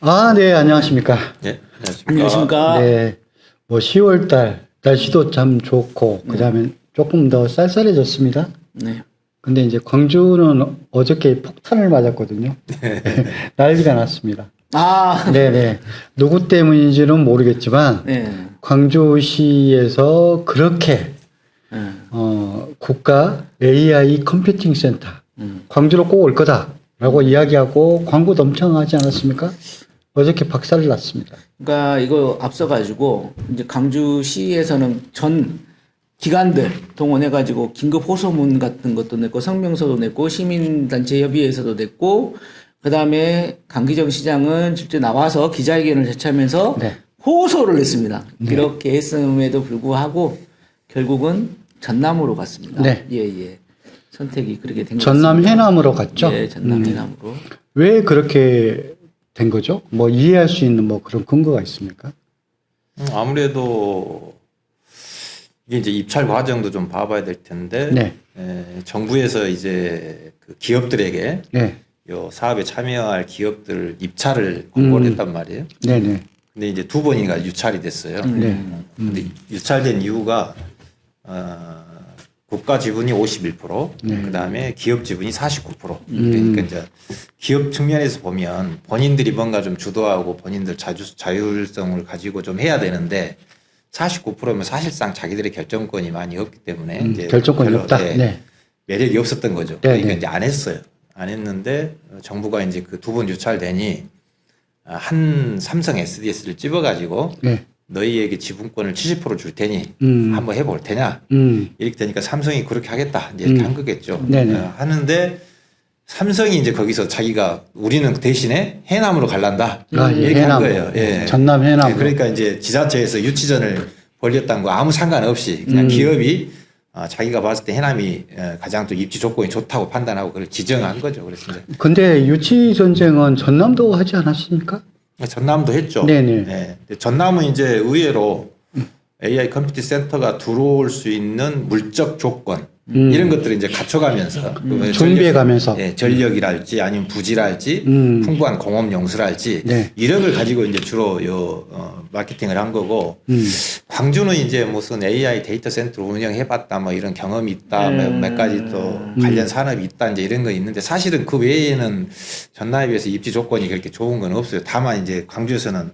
아, 네, 안녕하십니까. 네, 안녕하십니까. 안녕하십니까. 네, 뭐 10월 달 날씨도 참 좋고 그다음에 조금 더 쌀쌀해졌습니다. 네. 근데 이제 광주는 어저께 폭탄을 맞았거든요. 난리가 났습니다. 아, 네, 네. 누구 때문인지는 모르겠지만 네. 광주시에서 그렇게 네. 어, 국가 AI 컴퓨팅 센터 음. 광주로 꼭 올 거다라고 이야기하고 광고도 엄청 하지 않았습니까? 어저께 박살을 났습니다. 그러니까 이거 앞서가지고 이제 강주시에서는 전 기관들 동원해가지고 긴급 호소문 같은 것도 냈고 성명서도 냈고 시민단체 협의회에서도 냈고 그 다음에 강기정 시장은 실제 나와서 기자회견을 제치하면서 네. 호소를 냈습니다. 이렇게 했음에도 불구하고 결국은 전남으로 갔습니다. 네. 예, 예. 선택이 그렇게 된것 전남. 해남으로 갔죠. 예, 전남 음. 해남으로. 왜 그렇게 된 거죠? 뭐 이해할 수 있는 뭐 그런 근거가 있습니까? 음, 아무래도 이게 이제 입찰 과정도 좀 봐봐야 될 텐데 네, 에, 정부에서 이제 그 기업들에게 네, 요 사업에 참여할 기업들 입찰을 공고를 음. 했단 말이에요. 네, 네, 근데 이제 두 번인가 유찰이 됐어요. 음. 네. 근데 유찰된 이유가 어, 국가 지분이 51%, 네. 그다음에 기업 지분이 49%. 음. 그러니까 이제 기업 측면에서 보면 본인들이 뭔가 좀 주도하고 본인들 자주, 자율성을 가지고 좀 해야 되는데 49%면 사실상 자기들의 결정권이 많이 없기 때문에 음, 이제 결정권이 별로, 없다. 네, 네, 매력이 없었던 거죠. 네, 그러니까 네. 이제 안 했어요. 안 했는데 어, 정부가 이제 그 두 번 유찰되니 아, 한 삼성 SDS를 찝어가지고 네, 너희에게 지분권을 70%줄 테니 음. 한번 해볼 테냐 음, 이렇게 되니까 삼성이 그렇게 하겠다 이제 음. 한 거겠죠. 네네. 어, 하는데 삼성이 이제 거기서 자기가 우리는 대신에 해남으로 갈란다 아, 예, 이렇게 한 해남. 거예요. 예. 전남 해남. 예, 그러니까 이제 지자체에서 유치전을 벌였다는 거 아무 상관없이 그냥 음. 기업이 아, 자기가 봤을 때 해남이 어, 가장 또 입지 조건이 좋다고 판단하고 그걸 지정한 거죠. 그래서 이제 근데 유치 전쟁은 전남도 하지 않았습니까? 전남도 했죠. 네네. 네. 전남은 이제 의외로 AI 컴퓨팅 센터가 들어올 수 있는 물적 조건 음. 이런 것들을 이제 갖춰가면서 그러면 준비해 전력- 가면서. 예, 전력이랄지 아니면 부지랄지 음. 풍부한 공업 용수랄지 네. 이런 걸 가지고 이제 주로 요 어, 마케팅을 한 거고 음, 광주는 이제 무슨 AI 데이터 센터 운영해봤다 뭐 이런 경험이 있다 몇, 몇 가지 또 관련 산업이 있다 이제 이런 거 있는데 사실은 그 외에는 전남에 비해서 입지 조건이 그렇게 좋은 건 없어요. 다만 이제 광주에서는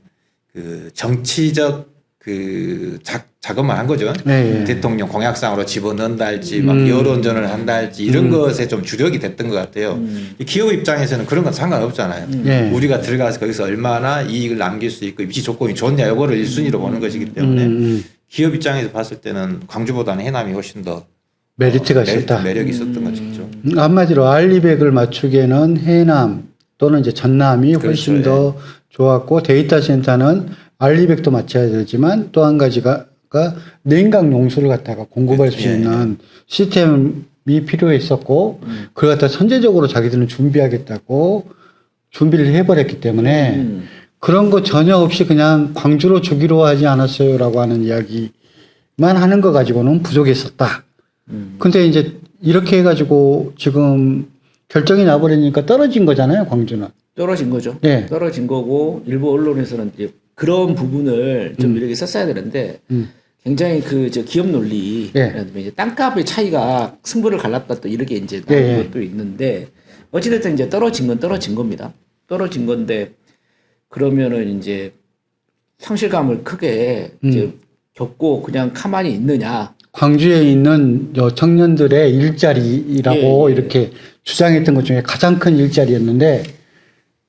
그 정치적 그 작, 작업만 한 거죠. 네, 예. 대통령 공약상으로 집어넣는다 할지 막 음. 여론전을 한다 할지 이런 것에 좀 주력이 됐던 것 같아요. 음. 이 기업 입장에서는 그런 건 상관없잖아요. 네. 우리가 들어가서 거기서 얼마나 이익을 남길 수 있고 입지 조건이 좋냐 이거를 1순위로 보는 것이기 때문에 음, 음. 기업 입장에서 봤을 때는 광주보다는 해남이 훨씬 더 메리트가 어, 메리- 있었다. 매력이 있었던 거죠. 음, 한마디로 알리백을 맞추기에는 해남 또는 이제 전남이 훨씬 그렇죠, 더 좋았고 데이터 센터는 알리백도 맞춰야 되지만 또 한 가지가 가 냉각 용수를 갖다가 공급할 수 예, 예. 있는 시스템이 필요했었고 음. 그걸 갖다 선제적으로 자기들은 준비하겠다고 준비를 해버렸기 때문에 음. 그런 거 전혀 없이 그냥 광주로 주기로 하지 않았어요라고 하는 이야기만 하는 거 가지고는 부족했었다. 음. 근데 이제 이렇게 해가지고 지금 결정이 나버리니까 떨어진 거잖아요, 광주는. 떨어진 거죠. 네. 떨어진 거고 일부 언론에서는 이제 그런 부분을 좀 이렇게 썼어야 되는데 음. 굉장히 그 저 기업 논리, 예. 이제 땅값의 차이가 승부를 갈랐다 또 이렇게 이제 예, 나온 예. 것도 있는데 어찌됐든 이제 떨어진 건 떨어진 겁니다. 떨어진 건데 그러면은 이제 상실감을 크게 이제 음. 겪고 그냥 가만히 있느냐. 광주에 있는 저 청년들의 일자리라고 예, 예. 이렇게 주장했던 것 중에 가장 큰 일자리였는데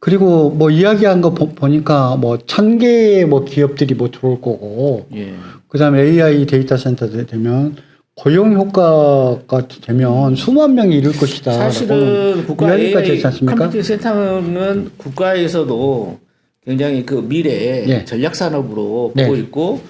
그리고 뭐 이야기한 거 보, 보니까 뭐 천 개의 뭐 기업들이 뭐 들어올 거고 예. 그다음에 AI 데이터 센터 되- 되면 고용 효과가 되면 수만 명이 이룰 것이다. 사실은 국가 AI? 컴퓨팅 센터는 국가에서도 굉장히 그 미래 예. 전략 산업으로 네. 보고 있고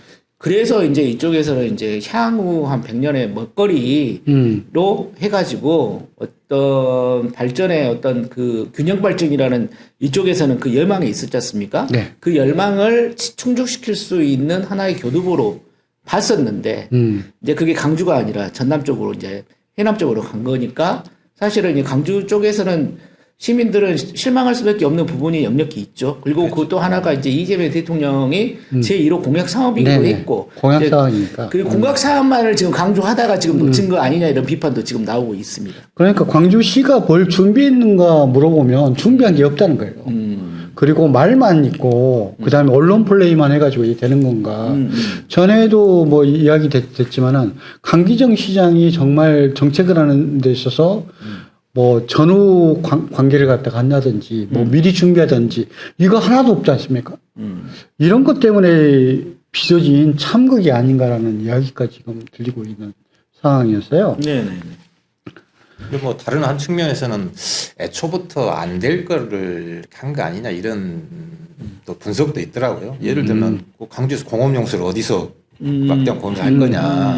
그래서 이제 이쪽에서는 이제 향후 한 100년의 먹거리로 음, 해가지고 어떤 발전의 어떤 그 균형 발전이라는 이쪽에서는 그 열망이 있었지 않습니까? 네. 그 열망을 충족시킬 수 있는 하나의 교두보로 봤었는데 음, 이제 그게 강주가 아니라 전남 쪽으로 이제 해남 쪽으로 간 거니까 사실은 이 강주 쪽에서는 시민들은 실망할 수밖에 없는 부분이 역력히 있죠. 그리고 그렇죠. 그것도 하나가 이제 이재명 대통령이 제1호 공약 사업이기도 음. 네네. 했고 공약 이제 사항이니까. 그리고 공약 사업만을 지금 강조하다가 지금 음. 놓친 거 아니냐 이런 비판도 지금 나오고 있습니다. 그러니까 광주시가 뭘 준비했는가 물어보면 준비한 게 없다는 거예요. 음. 그리고 말만 있고 그다음에 언론 플레이만 해가지고 되는 건가. 음, 음. 전에도 뭐 이야기 됐, 지만은 강기정 시장이 정말 정책을 하는 데 있어서 뭐 전후 관, 관계를 갖다가 한다든지 뭐 미리 준비하든지 이거 하나도 없지 않습니까? 음. 이런 것 때문에 빚어진 참극이 아닌가라는 이야기가 지금 들리고 있는 상황이었어요. 네네. 근데 뭐 다른 한 측면에서는 애초부터 안 될 거를 한 거 아니냐 이런 또 분석도 있더라고요. 예를 들면 그 광주에서 공업용수를 어디서 음. 막대한 공사할 거냐.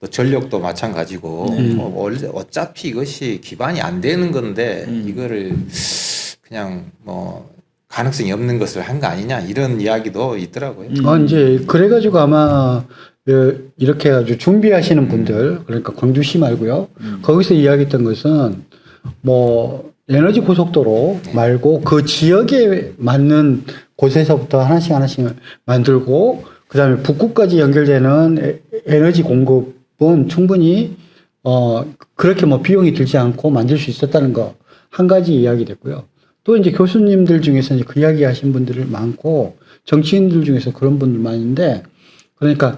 음. 또 전력도 마찬가지고 뭐 원래 어차피 이것이 기반이 안 되는 건데 음. 이거를 그냥 뭐 가능성이 없는 것을 한 거 아니냐 이런 이야기도 있더라고요. 음. 아, 이제 그래가지고 아마 어, 이렇게 해가지고 준비하시는 분들 그러니까 광주시 말고요. 거기서 이야기했던 것은 뭐 에너지 고속도로 말고 그 지역에 맞는 곳에서부터 하나씩 하나씩 만들고 그다음에 북구까지 연결되는 에- 에너지 공급 은 충분히 어 그렇게 뭐 비용이 들지 않고 만들 수 있었다는 거 한 가지 이야기 됐고요. 또 이제 교수님들 중에서 이제 그 이야기 하신 분들 많고 정치인들 중에서 그런 분들 많은데 그러니까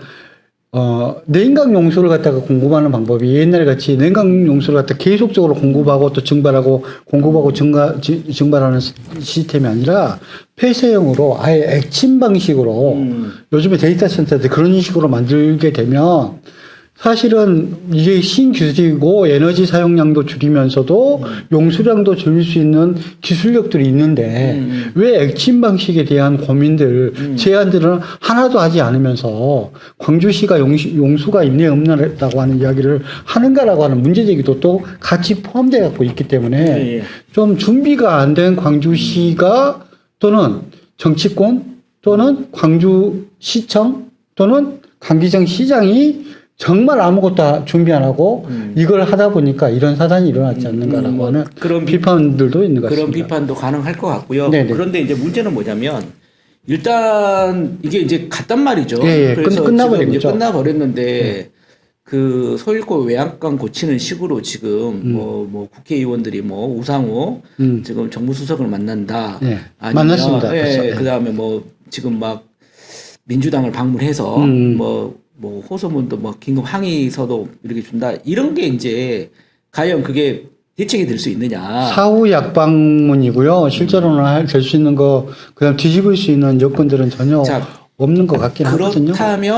어, 내인강 용수를 갖다가 공급하는 방법이 옛날 같이 냉강 용수를 갖다 계속적으로 공급하고 또 증발하고 공급하고 증가, 지- 증발하는 시- 시스템이 아니라 폐쇄형으로 아예 액침 방식으로 음. 요즘에 데이터 센터들 그런 식으로 만들게 되면 사실은 이게 신기술이고 에너지 사용량도 줄이면서도 용수량도 줄일 수 있는 기술력들이 있는데 음. 왜 액침 방식에 대한 고민들, 제안들은 하나도 하지 않으면서 광주시가 용수, 용수 가 있네 없나라고 하는 이야기를 하는가라고 하는 문제 제기도 또 같이 포함되어 갖고 있기 때문에 예, 예. 좀 준비가 안 된 광주시가 또는 정치권 또는 광주시청 또는 강기정 시장이 정말 아무것도 준비 안 하고 이걸 하다 보니까 이런 사단이 일어났지 않는가라고 음, 뭐 하는 그런 비- 비판들도 있는 것 그런 같습니다. 비판도 가능할 것 같고요. 네네. 그런데 이제 문제는 뭐냐면 일단 이게 이제 갔단 말이죠. 예, 예. 그래서 끝- 끝나버린 지금 이제 거죠. 끝나버렸는데 그 소일고 외양간 고치는 식으로 지금 뭐, 뭐 국회의원들이 뭐 우상호 음. 지금 정무수석을 만난다. 네. 아니면 만났습니다. 예, 벌써. 예. 그 다음에 뭐 지금 막 민주당을 방문해서 음. 뭐, 뭐 호소문도 뭐 긴급 항의서도 이렇게 준다. 이런 게 이제 과연 그게 대책이 될 수 있느냐. 사후 약방문이고요. 실제로는 될 수 있는 거 그다음 뒤집을 수 있는 여건들은 전혀 자, 없는 것 같긴 하거든요. 그렇다면